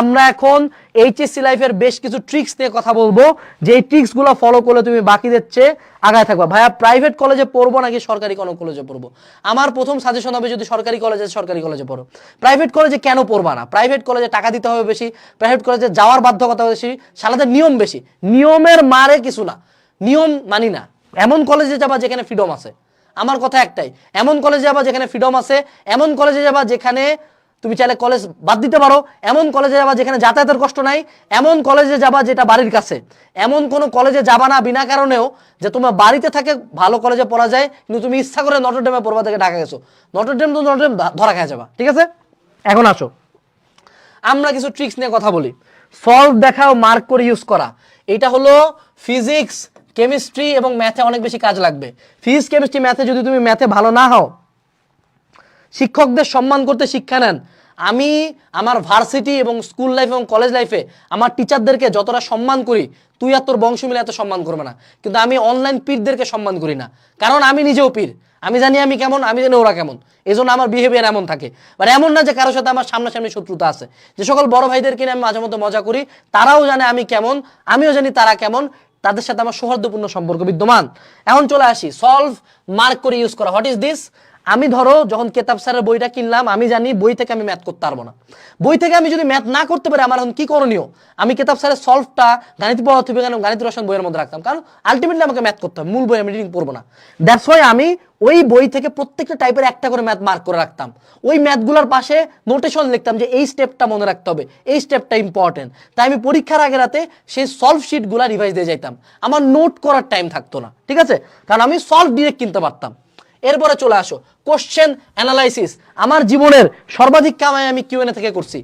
আমরা এখন এইচএসসি লাইফের বেশ কিছু ট্রিক্স নিয়ে কথা বলব যে ট্রিক্সগুলো ফলো করলে তুমি বাকিদের চেয়ে আগায় থাকবা। ভাইয়া প্রাইভেট কলেজে পড়ব নাকি সরকারি কোনো কলেজে পড়ব? আমার প্রথম সাজেশন হবে যদি সরকারি কলেজে সরকারি কলেজে পড়ো। প্রাইভেট কলেজে কেন পড়বা না? প্রাইভেট কলেজে টাকা দিতে হবে বেশি প্রাইভেট কলেজে যাওয়ার বাধ্যকতা বেশি, সালাদের নিয়ম বেশি। নিয়মের মারে কিছু না। নিয়ম মানি না। এমন কলেজে যাবা যেখানে ফ্রিডম আছে। আমার কথা একটাই, এমন কলেজে যাবা যেখানে ফ্রিডম আছে, এমন কলেজে যাবা যেখানে তুমি চাইলে কলেজ বাদ দিতে পারো। এমন কলেজে যাবা যেখানে যাতায়াতের কষ্ট নাই এমন কলেজে যাবা যেটা বাড়ির কাছে। এমন কোনো কলেজে যাবা না বিনা কারণেও যে তোমার বাড়িতে থাকে ভালো কলেজে পড়া যায় কিন্তু তুমি ইচ্ছা করে নটর ডেমে পড়বা থেকে ঢাকা গেছো। নটর ডেম তো নটর ডেম ধরা খেয়ে যাবা ঠিক আছে? এখন আসো। আমরা কিছু ট্রিক্স নিয়ে কথা বলি। সলভ দেখাও মার্ক করে ইউজ করা। এটা হলো ফিজিক্স কেমিস্ট্রি এবং ম্যাথে অনেক বেশি কাজ লাগবে। ফিজিক্স কেমিস্ট্রি ম্যাথে যদি তুমি ম্যাথে ভালো না হও শিক্ষকদের সম্মান করতে শিক্ষা নেন। আমি আমার ভার্সিটি এবং স্কুল লাইফ এবং কলেজ লাইফে আমার টিচারদেরকে যতটা সম্মান করি, তুই আর তোর বংশ মিলে এত সম্মান করবে না। কিন্তু আমি অনলাইন পীরদেরকে সম্মান করি না। কারণ আমি নিজেও পীর। আমি জানি আমি কেমন, আমি জানি ওরা কেমন। এই জন্য আমার বিহেভিয়ার এমন থাকে। মানে এমন না যে কারোর সাথে আমার সামনাসামনি শত্রুতা আছে। যে সকল বড় ভাইদেরকে আমি মাঝে মধ্যে মজা করি, তারাও জানে আমি কেমন, আমিও জানি তারা কেমন, তাদের সাথে আমার সৌহার্দ্যপূর্ণ সম্পর্ক বিদ্যমান। এখন চলে আসি। সলভ মার্ক করে ইউজ করা। হোয়াট ইজ দিস আমি ধরো যখন কেতাব স্যারের বইটা কিনলাম, আমি জানি বই থেকে আমি ম্যাথ করতে পারব না। বই থেকে আমি যদি ম্যাথ না করতে পারি, আমার এখন কি করণীয়? আমি কেতাব স্যারের সলভটা গাণিত পদার্থ বিজ্ঞান এবং গাণিত রসায়ন বইয়ের মধ্যে রাখতাম। কারণ আলটিমেটলি আমাকে ম্যাথ করতে হবে। মূল বই আমি রিডিং পড়ব না। দ্যাটস ওয়াই আমি ওই বই থেকে প্রত্যেকটা টাইপের একটা করে ম্যাথ মার্ক করে রাখতাম। ওই ম্যাথগুলোর পাশে নোটেশন লিখতাম যে এই স্টেপটা মনে রাখতে হবে। এই স্টেপটা ইম্পর্টেন্ট তাই আমি পরীক্ষার আগে রাতে সেই সলভ শিটগুলো রিভাইজ দিয়ে যাইতাম। আমার নোট করার টাইম থাকতো না। ঠিক আছে? কারণ আমি সলভ ডিরেক্ট কিনতে পারতাম। এরপরে চলে আসো। কোশ্চেন অ্যানালাইসিস আমার জীবনের সর্বাধিক কামাই আমি কিউএনএ থেকে করছি।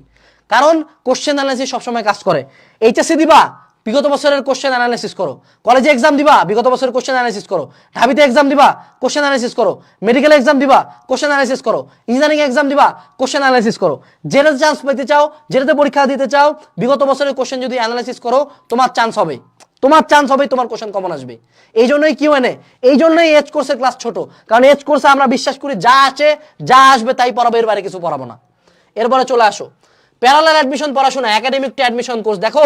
কারণ কোশ্চেন অ্যানালাইসিস সবসময় কাজ করে। এইচএসসি দিবা, বিগত বছরের কোশ্চেন অ্যানালাইসিস করো। কলেজে এক্সাম দিবা, বিগত বছরের কোশ্চেন অ্যানালাইসিস করো। ঢাবিতে এক্সাম দিবা কোশ্চেন অ্যানালাইসিস করো। মেডিকেল এক্সাম দিবা কোশ্চেন অ্যানালাইসিস করো। ইঞ্জিনিয়ারিং এক্সাম দিবা কোশ্চেন অ্যানালাইসিস করো। যেটাতে চান্স পেতে চাও যেটাতে পরীক্ষা দিতে চাও, বিগত বছরের কোশ্চেন যদি অ্যানালাইসিস করো, তোমার চান্স হবে। তোমার চান্স হবে তোমার কোশ্চেন কমন আসবে। এই জন্যই কিউ এনে এই জন্যই এজ কোর্সের ক্লাস ছোট। কারণ এজ কোর্সে আমরা বিশ্বাস করি যা আছে, যা আসবে তাই পড়াবো, এর বাইরে কিছু পড়াবো না। এরপরে চলে আসো। প্যারালাল অ্যাডমিশন পড়াশোনা একাডেমিক টু অ্যাডমিশন কোর্স দেখো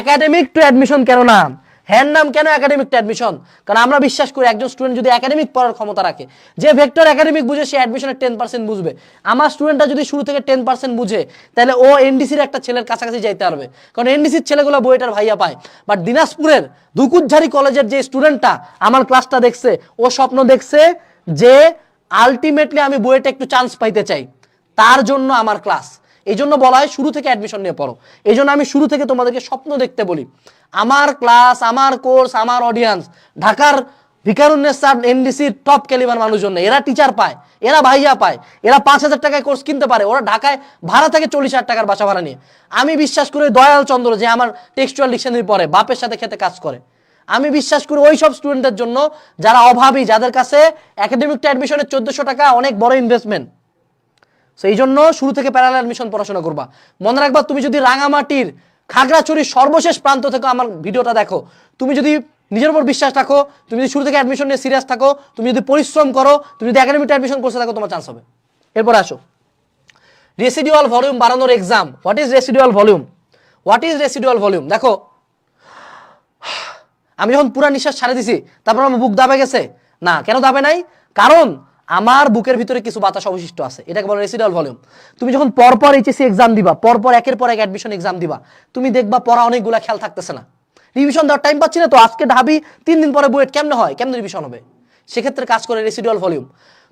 একাডেমিক টু অ্যাডমিশন কেন নাম হ্যার নাম কেন একাডেমিক টু অ্যাডমিশন কারণ আমরা বিশ্বাস করি একজন স্টুডেন্ট যদি একাডেমিক পড়ার ক্ষমতা রাখে, যে ভেক্টর একাডেমিক বুঝে সে অ্যাডমিশনের টেন পার্সেন্ট বুঝবে। আমার স্টুডেন্টটা যদি শুরু থেকে টেন পার্সেন্ট বুঝে, তাহলে ও এনডিসির একটা ছেলের কাছাকাছি যাইতে পারবে। কারণ এনডিসির ছেলেগুলো বইটার ভাইয়া পায়। বাট দিনাজপুরের দুকুজ্ঝারি কলেজের যে স্টুডেন্টটা আমার ক্লাসটা দেখছে, ও স্বপ্ন দেখছে যে আলটিমেটলি আমি বইটা একটু চান্স পাইতে চাই। তার জন্য আমার ক্লাস এই জন্য বলা হয় শুরু থেকে অ্যাডমিশন নিয়ে পড়ো। এই জন্য আমি শুরু থেকে তোমাদেরকে স্বপ্ন দেখতে বলি। আমার ক্লাস আমার কোর্স আমার অডিয়েন্স ঢাকার ভিকারুন্নেসার এনডিসির টপ ক্যালিবার মানুষজন। এরা টিচার পায়, এরা ভাইয়া পায়, এরা পাঁচ হাজার টাকায় কোর্স কিনতে পারে। ওরা ঢাকায় ভাড়া থাকে চল্লিশ হাজার টাকার বাসা ভাড়া নিয়ে। আমি বিশ্বাস করি দয়াল চন্দ্র যে আমার টেক্সচুয়াল ডিকশনারি পড়ে, বাপের সাথে খেতে কাজ করে। আমি বিশ্বাস করি ওই সব স্টুডেন্টদের জন্য যারা অভাবী, যাদের কাছে একাডেমিকটা অ্যাডমিশনের চোদ্দশো টাকা অনেক বড় ইনভেস্টমেন্ট সেই জন্য শুরু থেকে প্যারালাল অ্যাডমিশন পড়াশোনা করবা। মনে রাখবা, তুমি যদি রাঙামাটির খাগড়াছড়ির সর্বশেষ প্রান্ত থেকে আমার ভিডিওটা দেখো, তুমি যদি নিজের উপর বিশ্বাস রাখো, তুমি যদি শুরু থেকে অ্যাডমিশন নিয়ে সিরিয়াস থাকো, তুমি যদি পরিশ্রম করো, তুমি যদি একাডেমিক অ্যাডমিশন করতে থাকো, তোমার চান্স হবে। এরপর আসো। রেসিডিউয়াল ভলিউম বাড়ানোর exam what is residual volume what is residual volume দেখো, আমি যখন পুরা নিঃশ্বাস ছাড়ে দিছি, তারপর আমার বুক দাবে গেছে? না, কেন দাবে নাই? কারণ আমার বুকের ভিতরে কিছু বাতাস অবশিষ্ট আছে। এটাকে বলে রেসিডাল ভলিউম তুমি যখন পরপর এইচএসসি এক্সাম দিবা, পরপর একের পর এক অ্যাডমিশন এক্সাম দিবা, তুমি দেখবা পড়া অনেকগুলা খেয়াল থাকতেছে না। রিভিশন দেওয়ার টাইম পাচ্ছি না, তো আজকে ঢাবি, তিন দিন পরে বুয়েট কেমন হয়, কেমন রিভিশন হবে? সেক্ষেত্রে কাজ করে রেসিডুয়াল ভলিউম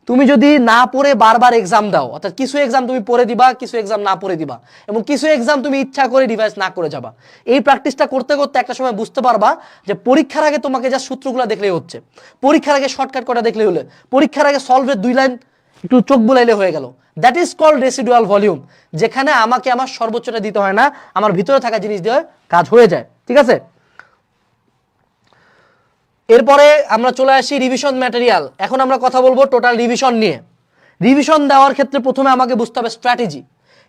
তুমি যদি না পড়ে বারবার এক্সাম দাও, অর্থাৎ কিছু এক্সাম তুমি পড়ে দিবা, কিছু এক্সাম না পড়ে দিবা, এবং কিছু এক্সাম তুমি ইচ্ছা করে রিভাইজ না করে যাবা, এই প্র্যাকটিসটা করতে করতে একটা সময় বুঝতে পারবা যে পরীক্ষার আগে তোমাকে যা সূত্রগুলো দেখলেই হচ্ছে। পরীক্ষার আগে শর্টকাট করা দেখলে হলে? পরীক্ষার আগে সলভের দুই লাইন একটু চোখ বুলাইলে হয়ে গেল। That is call residual volume যেখানে আমাকে আমার সর্বোচ্চটা দিতে হয় না, আমার ভিতরে থাকা জিনিস দিয়ে কাজ হয়ে যায়। ঠিক আছে? এরপরে আমরা চলে আসি রিভিশন ম্যাটেরিয়াল এখন আমরা কথা বলব টোটাল রিভিশন নিয়ে। রিভিশন দেওয়ার ক্ষেত্রে প্রথমে আমাকে বুঝতে হবে স্ট্র্যাটেজি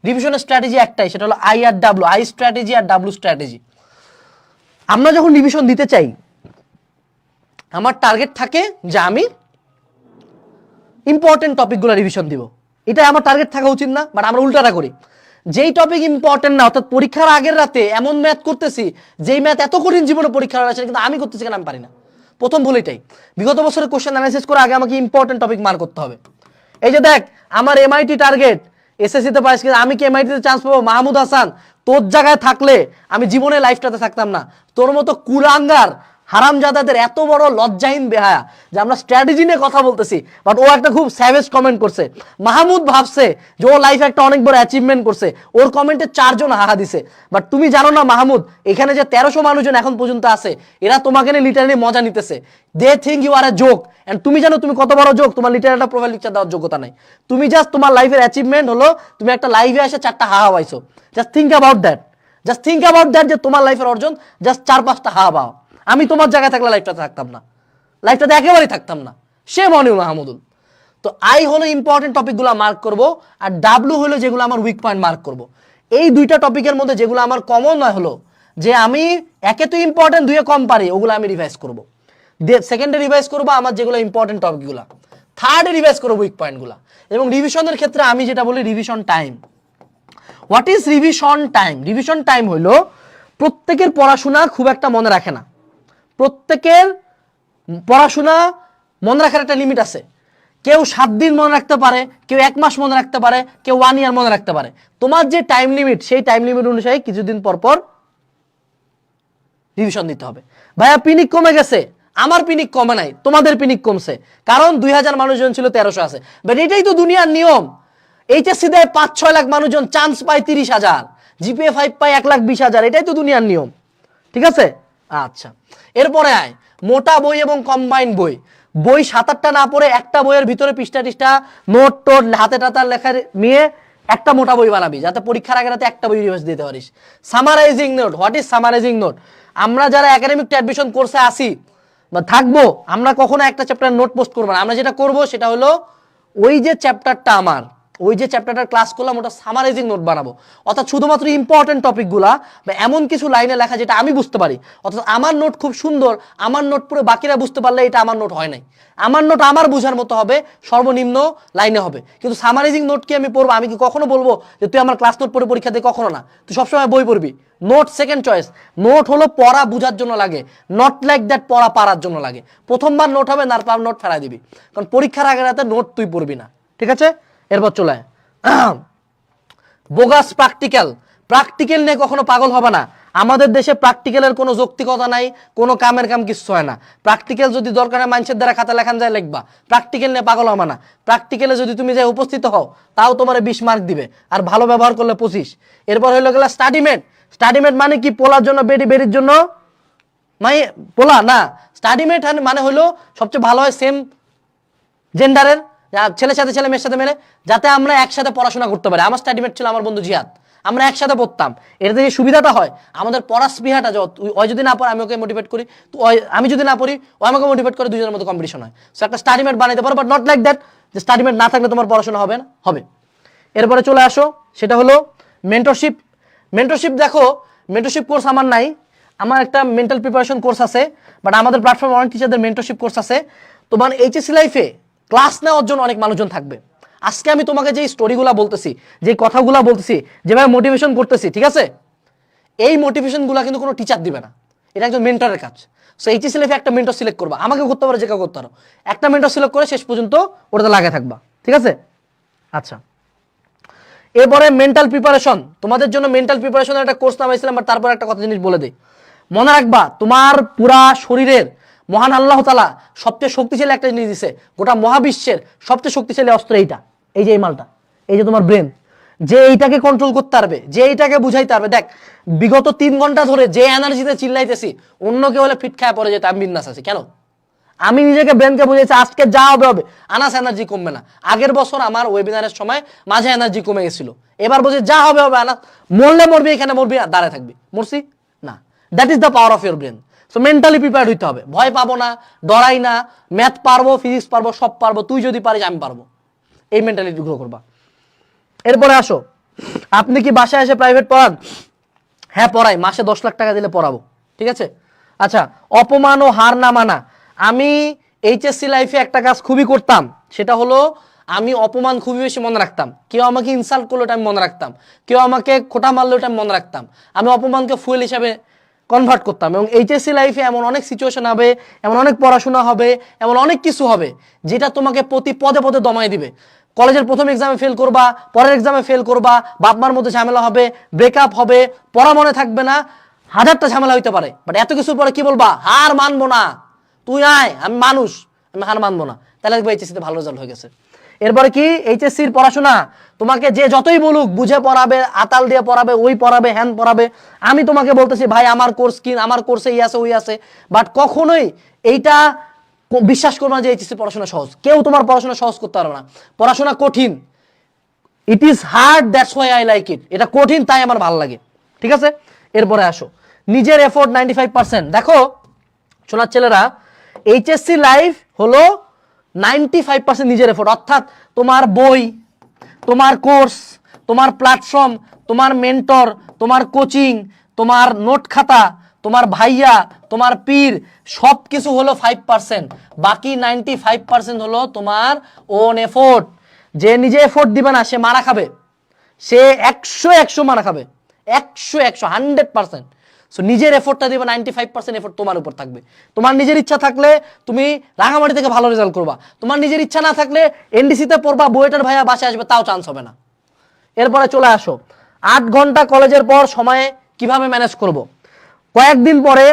রিভিশনের স্ট্র্যাটেজি একটাই, সেটা হলো I R W I strategy R W strategy আমরা যখন রিভিশন দিতে চাই, আমার টার্গেট থাকে যে আমি ইম্পর্টেন্ট টপিকগুলো রিভিশন দিব। এটা আমার টার্গেট থাকা উচিত না বাট আমরা উল্টাটা করি। যেই টপিক ইম্পর্টেন্ট না, অর্থাৎ পরীক্ষার আগের রাতে এমন ম্যাথ করতেছি, যেই ম্যাথ এত কঠিন জীবনে পরীক্ষার আছে কিন্তু আমি করতেছি কেন আমি পারি না। প্রথম ভুল এটাই বিগত বছরের কোশ্চেন অ্যানালাইসিস করে আগে আমাকে ইম্পর্টেন্ট টপিক মার করতে হবে। এই যে দেখ, আমার এমআইটি টার্গেট এসএসসি তে পাইছি কিন্তু আমি কি এমআইটিতে চান্স পাবো? মাহমুদ হাসান, তোর জায়গায় থাকলে আমি জীবনে লাইফটাতে থাকতাম না। তোর মতো কুরাঙ্গার হারামজাদাদের এত বড় লজ্জাহীন বেহায়া, যে আমরা স্ট্র্যাটেজি নিয়ে কথা বলতেছি বাট ও একটা খুব স্যাভেজ কমেন্ট করছে। মাহমুদ ভাবছে যে ও লাইফে একটা অনেক বড় অ্যাচিভমেন্ট করছে। ওর কমেন্টে চারজন হাহা দিছে। বাট তুমি জানো না মাহমুদ, এখানে যে তেরোশো মানুষজন এখন পর্যন্ত আছে, এরা তোমাকে নিয়ে লিটারালি মজা নিতেছে। They think you are a joke and তুমি জানো তুমি কত বড় জোক তোমার লিটার একটা প্রোফাইল পিকচার দেওয়ার যোগ্যতা নাই। তুমি জাস্ট তোমার লাইফের অ্যাচিভমেন্ট হলো, তুমি একটা লাইভে এসে চারটা হাহা পাইছো। Just think about that just think about that যে তোমার লাইফের অর্জন জাস্ট চার পাঁচটা হাওয়া পাও। আমি তোমার জায়গায় থাকলে লাইফটাতে থাকতাম না। লাইফটাতে একেবারেই থাকতাম না। সে মনে মাহমুদুল। তো আই হলো ইম্পর্টেন্ট টপিকগুলো মার্ক করব আর ডাব্লু হলো যেগুলো আমার উইক পয়েন্ট মার্ক করব। এই দুইটা টপিকের মধ্যে যেগুলো আমার কমন নয় হলো যে আমি একে তো ইম্পর্টেন্ট দুয়ে কম পারি, ওগুলো আমি রিভাইজ করব। সেকেন্ডে রিভাইজ করব আমার যেগুলো ইম্পর্টেন্ট টপিকগুলো থার্ডে রিভাইজ করব উইক পয়েন্টগুলো এবং রিভিশনের ক্ষেত্রে আমি যেটা বলি revision time what is revision time revision time হলো প্রত্যেকের পড়াশোনা খুব একটা মনে রাখে না। প্রত্যেকের পড়াশোনা মনে রাখার একটা লিমিট আছে। কেউ সাত দিন মনে রাখতে পারে, কেউ এক মাস মনে রাখতে পারে, কেউ ওয়ান ইয়ার মনে রাখতে পারে। তোমার যে টাইম লিমিট সেই টাইম লিমিট অনুযায়ী কিছুদিন পর পর রিভিশন দিতে হবে। ভাইয়া, পিনিক কমে গেছে। আমার পিনিক কমে নাই, তোমাদের পিনিক কমছে। কারণ দুই হাজার মানুষজন ছিল তেরোশো আছে। বাট এটাই তো দুনিয়ার নিয়ম। এইচএসসি দেয় পাঁচ ছয় লাখ মানুষজন চান্স পায় তিরিশ হাজার। জিপিএ ফাইভ পায় এক লাখ বিশ হাজার। এটাই তো দুনিয়ার নিয়ম। ঠিক আছে? আচ্ছা। এরপরে আয়। মোটা বই এবং কম্বাইন বই। বই সাত আটটা না পড়ে একটা বইয়ের ভিতরে পৃষ্ঠা টিষ্ঠা, নোট টোট, হাতে টাতার লেখার নিয়ে একটা মোটা বই বানাবি, যাতে পরীক্ষার আগে রাতে একটা বই রিভাইজ দিতে পারিস। Summarising note what is summarising note আমরা যারা একাডেমিক অ্যাডমিশন কোর্সে আসি, বা থাকব, আমরা কখনো একটা চ্যাপ্টার নোট পোস্ট করব না। আমরা যেটা করব, সেটা হলো ওই যে চ্যাপ্টারটা আমার ওই যে চ্যাপ্টারটার ক্লাস করলাম, ওটা সামারাইজিং নোট বানাবো। অর্থাৎ শুধুমাত্র ইম্পর্টেন্ট টপিকগুলা বা এমন কিছু লাইনে লেখা যেটা আমি বুঝতে পারি। অর্থাৎ আমার নোট খুব সুন্দর, আমার নোট পুরো বাকিরা বুঝতে পারলে এটা আমার নোট হয় নাই। আমার নোট আমার বোঝার মতো হবে, সর্বনিম্ন লাইনে হবে। কিন্তু সামারাইজিং নোট কি আমি পড়ব? আমি কি কখনো বলব যে তুই আমার ক্লাস নোট পড়ে পরীক্ষা দিয়ে কখনো না? তুই সবসময় বই পড়বি। নোট সেকেন্ড চয়েস নোট হলো পড়া বোঝার জন্য লাগে। নট লাইক দ্যাট পড়া পারার জন্য লাগে। প্রথমবার নোট হবে তারপর নোট ফেরাই দিবি। কারণ পরীক্ষার আগে রাতে নোট তুই পড়বি না। ঠিক আছে? এরপর চলে বোগাস প্র্যাকটিক্যাল প্র্যাকটিক্যাল নিয়ে কখনো পাগল হবে না। আমাদের দেশে প্র্যাকটিক্যালের কোনো যৌক্তিকতা নাই, কোনো কামের কাম কিছু হয় না। প্র্যাকটিক্যাল যদি দরকার মানুষের দ্বারা খাতা লেখান যায় লিখবা। প্র্যাকটিক্যাল নিয়ে পাগল হবে না। প্র্যাকটিক্যালে যদি তুমি যাই উপস্থিত হও, তাও তোমার বিশ মার্ক দিবে। আর ভালো ব্যবহার করলে পঁচিশ। এরপর হইল গেলা স্টাডিমেট স্টাডিমেট মানে কি? পোলার জন্য বেডি বেরির জন্য? মানে পোলা? না। স্টাডিমেট মানে হলো সবচেয়ে ভালো হয় সেম জেন্ডারের ছেলের সাথে ছেলে, মেয়ের সাথে মেলে, যাতে আমরা একসাথে পড়াশোনা করতে পারি। আমার স্টাডিমেট ছিল আমার বন্ধু জিহাদ আমরা একসাথে পড়তাম। এটাতে যে সুবিধাটা হয়, আমাদের স্পৃহাটা যত, ওই যদি না পড়ে, আমি ওকে মোটিভেট করি। তো আমি যদি না পড়ি, ও আমাকে মোটিভেট করে দুজনের মধ্যে কম্পিটিশন হয়। সো একটা স্টাডিমেট বানাইতে পারো বাট নট লাইক দ্যাট যে স্টাডিমেট না থাকলে তোমার পড়াশোনা হবে না, হবে। এরপরে চলে আসো, সেটা হলো মেন্টরশিপ মেন্টরশিপ দেখো মেন্টরশিপ কোর্স আমার নাই। আমার একটা মেন্টাল প্রিপারেশন কোর্স আছে বাট আমাদের প্ল্যাটফর্মে অনেক টিচারদের মেন্টরশিপ কোর্স আছে। তোমার এইচএসসি লাইফে ক্লাস নেওয়ার জন্য অনেক মানুষজন থাকবে। আজকে আমি তোমাকে যে স্টোরিগুলো বলতেছি, যে কথাগুলো বলতেছি যেভাবে মোটিভেশন করতেছি, ঠিক আছে? এই মোটিভেশনগুলো কিন্তু কোনো টিচার দিবে না। এটা একজন মেন্টরের কাজ। সো এইচএসসি লাইফে একটা মেন্টর সিলেক্ট করবা। আমাকে করতে পারো, যে কেউ করতে পারো। একটা মেন্টর সিলেক্ট করে শেষ পর্যন্ত ওটাতে লাগায় থাকবা। ঠিক আছে? আচ্ছা। এরপরে মেন্টাল প্রিপারেশন তোমাদের জন্য মেন্টাল প্রিপারেশনের একটা কোর্স নামাইছিলাম বাট তারপর একটা কথা জিনিস বলে দিই। মনে রাখবা, তোমার পুরা শরীরের মহান আল্লাহ তালা সবচেয়ে শক্তিশালী একটা জিনিস দিছে। গোটা মহাবিশ্বের সবচেয়ে শক্তিশালী অস্ত্র এইটা। এই যে এই মালটা, এই যে তোমার ব্রেন। যে এইটাকে কন্ট্রোল করতে পারবে, যে এইটাকে বুঝাইতে পারবে। দেখ, বিগত তিন ঘণ্টা ধরে যে এনার্জিতে চিল্লাইতেছি, অন্য কেউ হলে ফিট খায় পরে যেতে আমি বিন্যাস আছি। কেন? আমি নিজেকে ব্রেনকে বুঝেছি আজকে যা হবে হবে। আনাস এনার্জি কমবে না। আগের বছর আমার ওয়েবিনারের সময় মাঝে এনার্জি কমে গেছিল। এবার বুঝি যা হবে হবে আনাস। মরলে মরবি, এখানে মরবি আর দাঁড়ায় থাকবি। মরছি? That is the power of your brain so mentally prepare হইতে হবে। ভয় পাবো না, ডরাই না ম্যাথ পারব ফিজিক্স পারব, সব পারব, তুই যদি পারিস আমি পারব। এই মেন্টালিটি গ্রো করবা। এরপরে আসো। আপনি কি বাসায় এসে প্রাইভেট পড়ান? হ্যাঁ পড়াই। মাসে দশ লাখ টাকা দিলে পড়াবো। ঠিক আছে? আচ্ছা অপমান ও হার না মানা। আমি এইচএসসি লাইফে একটা কাজ খুবই করতাম। সেটা হলো, আমি অপমান খুবই বেশি মনে রাখতাম। কেউ আমাকে ইনসাল্ট করলে ওটা আমি মনে রাখতাম। কেউ আমাকে খোটা মারলে ওটা আমি মনে রাখতাম। আমি অপমানকে ফুয়েল হিসাবে কনভার্ট করতাম এবং এইচএসসি লাইফে এমন অনেক সিচুয়েশন হবে, এমন অনেক পড়াশোনা হবে, এমন অনেক কিছু হবে যেটা তোমাকে প্রতি পদে পদে দমায় দিবে। কলেজের প্রথম এক্সামে ফেল করবা, পরের এক্সামে ফেল করবা বাপ মার মধ্যে ঝামেলা হবে ব্রেকআপ হবে, পড়া মনে থাকবে না, হাজারটা ঝামেলা হইতে পারে। বাট এত কিছুর পরে কি বলবা? হার মানবো না। তুই আয়, আমি মানুষ, আমি হার মানবো না। তাহলে দেখব এইচএসসিতে ভালো রেজাল্ট হয়ে গেছে। এরপরে কি? এইচএসসির পড়াশোনা। তোমাকে যে যতই বলুক, বুঝে পড়াবে, আতাল দিয়ে পড়াবে, ওই পড়াবে, হ্যান পড়াবে। আমি তোমাকে বলতেছি, ভাই, আমার কোর্স কি আমার কোর্সে ই আছে, ওই আছে। বাট কখনোই এইটা বিশ্বাস করো না যে এইচএসসি পড়াশোনা সহজ। কেউ তোমার পড়াশোনা সহজ করতে পারবে না। পড়াশোনা কঠিন। It is hard that's why I like it এটা কঠিন, তাই আমার ভালো লাগে। ঠিক আছে? এরপরে আসো। নিজের এফোর্ট নাইনটি ফাইভ পার্সেন্ট দেখো শোনার ছেলেরা এইচএসসি লাইফ হলো নাইনটি ফাইভ পার্সেন্ট নিজের এফোর্ট অর্থাৎ তোমার বই, তোমার কোর্স তোমার প্ল্যাটফর্ম তোমার মেন্টর তোমার কোচিং তোমার নোট খাতা, তোমার ভাইয়া, তোমার পীর সব কিছু হলো ফাইভ পার্সেন্ট বাকি নাইনটি ফাইভ পার্সেন্ট হলো তোমার ওন এফোর্ট যে নিজে এফোর্ট দিবে না, সে মারা খাবে। সে একশো একশো মারা খাবে। একশো একশো হান্ড্রেড পার্সেন্ট সো নিজের এফোর্টটা দিবে নাইনটি ফাইভ পার্সেন্ট এফোর্ট তোমার উপর থাকবে। তোমার নিজের ইচ্ছা থাকলে তুমি রাঙামাটি থেকে ভালো রেজাল্ট করবা। তোমার নিজের ইচ্ছা না থাকলে এনডিসিতে পড়বা, বুয়েটার ভাইয়া বাসে আসবে, তাও চান্স হবে না। এরপরে চলে আসো। আট ঘণ্টা কলেজের পর সময়ে কীভাবে ম্যানেজ করব। কয়েকদিন পরে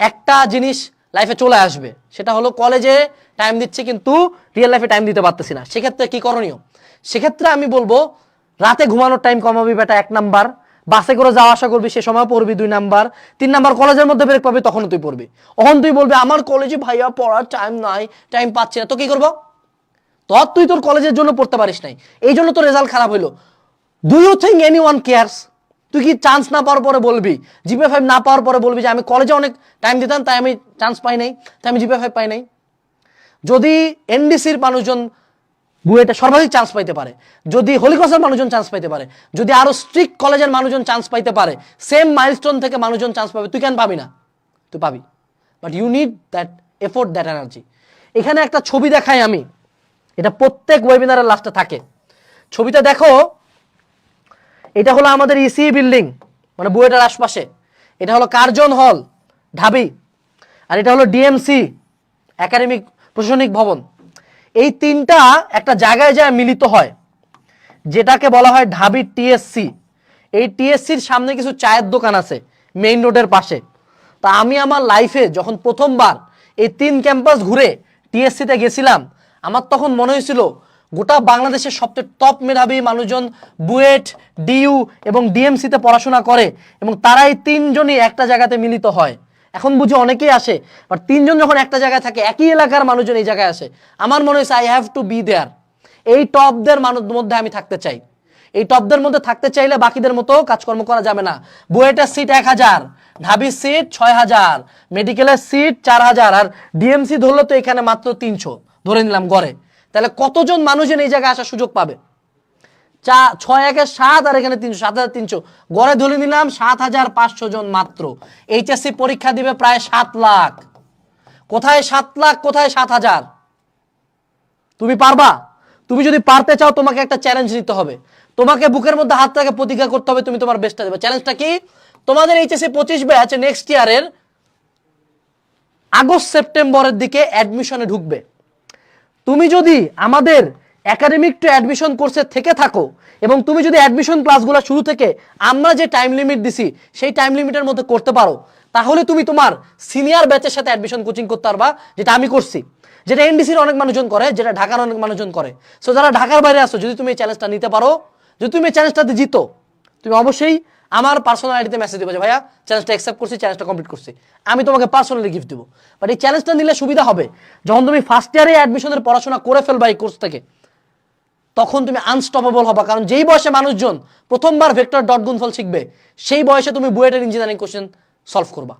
একটা জিনিস লাইফে চলে আসবে। সেটা হলো কলেজে টাইম দিচ্ছে কিন্তু রিয়েল লাইফে টাইম দিতে পারতেছি না। সেক্ষেত্রে কি করণীয়? সেক্ষেত্রে আমি বলব, রাতে ঘুমানোর টাইম কমাবি বেটা, এক নাম্বার বাসে করে যাওয়া আসা করবি, সে সময় পড়বি দুই নাম্বার। তিন নাম্বার, কলেজের মধ্যে ব্রেক পাবি তখন তুই পড়বি। তখন তুই বলবি, আমার কলেজে ভাইয়া পড়ার টাইম নাই টাইম পাচ্ছি না, তো কি করব? তর তুই তোর কলেজের জন্য পড়তে পারিস নাই। এই জন্য তোর রেজাল্ট খারাপ হইল। Do you think anyone cares তুই কি চান্স না পাওয়ার পরে বলবি? জিপে ফাইভ না পাওয়ার পরে বলবি যে, আমি কলেজে অনেক টাইম দিতাম, তাই আমি চান্স পাই নাই, তাই আমি জিপে ফাইভ পাই নাই? যদি এনডিসির মানুষজন বুয়েটে সর্বাধিক চান্স পাইতে পারে। যদি হলিক্রসের মানুষজন চান্স পাইতে পারে, যদি আরও স্ট্রিক্ট কলেজের মানুষজন চান্স পাইতে পারে সেম মাইলস্টোন থেকে মানুষজন চান্স পাবে, তুই কেন পাবি না? তুই পাবি। But you need that effort that energy এখানে একটা ছবি দেখাই আমি। এটা প্রত্যেক ওয়েবিনারের লাস্টে থাকে। ছবিটা দেখো, এটা হলো আমাদের ইসি বিল্ডিং মানে বুয়েটার আশপাশে। এটা হলো কার্জন হল, ঢাবি। আর এটা হলো ডিএমসি একাডেমিক প্রশাসনিক ভবন। এই তিনটা একটা জায়গায় যায় মিলিত হয়, যেটাকে বলা হয় ঢাবি টিএসসি। এই টিএসসির সামনে কিছু চায়ের দোকান আছে, মেইন রোডের পাশে। তা আমি আমার লাইফে যখন প্রথমবার এই তিন ক্যাম্পাস ঘুরে টিএসসিতে গেছিলাম, আমার তখন মনে হয়েছিল গোটা বাংলাদেশের সবচেয়ে টপ মেধাবী মানুষজন বুয়েট, ডিইউ এবং ডিএমসিতে পড়াশোনা করে এবং তারাই তিনজনই একটা জায়গাতে মিলিত হয়। এখন বুঝি অনেকেই আসে বাট তিনজন যখন একটা জায়গায় থাকে, একই এলাকার মানুষজন এই জায়গায় আসে। আমার মনে হয়েছে I have to be there এই টপদের মানুষ মধ্যে আমি থাকতে চাই। এই টপদের মধ্যে থাকতে চাইলে বাকিদের মতো কাজকর্ম করা যাবে না। বুয়েটের সিট এক হাজার, ঢাবির সিট ছয় হাজার, মেডিকেলের সিট চার হাজার, আর ডিএমসি ধরলে তো এখানে মাত্র তিনশো। ধরে নিলাম গড়ে। তাহলে কতজন মানুষজন এই জায়গায় আসার সুযোগ পাবে? চা ছয় একে সাত আর এখানে তিনশো, সাত হাজার তিনশো। গড়ে ধরে নিলাম সাত হাজার পাঁচশো জন মাত্র। এইচএসসি পরীক্ষা দিবে প্রায় সাত লাখ। কোথায় সাত লাখ, কোথায় সাত হাজার? তুমি পারবা? তুমি যদি পারতে চাও, তোমাকে একটা চ্যালেঞ্জ নিতে হবে। তোমাকে বুকের মধ্যে হাত রাখে প্রতিজ্ঞা করতে হবে, তুমি তোমার বেস্টটা দেবে। চ্যালেঞ্জটা কি? তোমাদের এইচএসসি পঁচিশ ব্যাচ নেক্সট ইয়ারের আগস্ট, সেপ্টেম্বরের দিকে অ্যাডমিশনে ঢুকবে। তুমি যদি আমাদের একাডেমিক টু অ্যাডমিশন কোর্সে থেকে থাকো এবং তুমি যদি অ্যাডমিশন ক্লাসগুলো শুরু থেকে আমরা যে টাইম লিমিট দিছি, সেই টাইম লিমিটের মধ্যে করতে পারো, তাহলে তুমি তোমার সিনিয়র ব্যাচের সাথে অ্যাডমিশন কোচিং করতে পারবা, যেটা আমি করছি। যেটা এনডিসির অনেক মানুষজন করে, যেটা ঢাকার অনেক মানুষজন করে। সো যারা ঢাকার বাইরে আসো যদি তুমি এই চ্যালেঞ্জটা নিতে পারো, যদি তুমি এই চ্যালেঞ্জটাতে জিতো, তুমি অবশ্যই আমার পার্সোনাল আইডিতে মেসেজ দেবো যে, ভাইয়া চ্যালেঞ্জটা অ্যাকসেপ্ট করছি চ্যালেঞ্জটা কমপ্লিট করছি। আমি তোমাকে পার্সোনালি গিফট দেবো। বাট এই চ্যালেঞ্জটা নিলে সুবিধা হবে, যখন তুমি ফার্স্ট ইয়ারে অ্যাডমিশনের পড়াশোনা করে ফেলবা এই কোর্স থেকে। তখন তুমি আনস্টপেবল হবা। কারণ যেই বয়সে মানুষজন প্রথমবার ভেক্টর ডট গুণফল শিখবে, সেই বয়সে তুমি বুয়েটের ইঞ্জিনিয়ারিং কোশ্চেন সলভ করবা।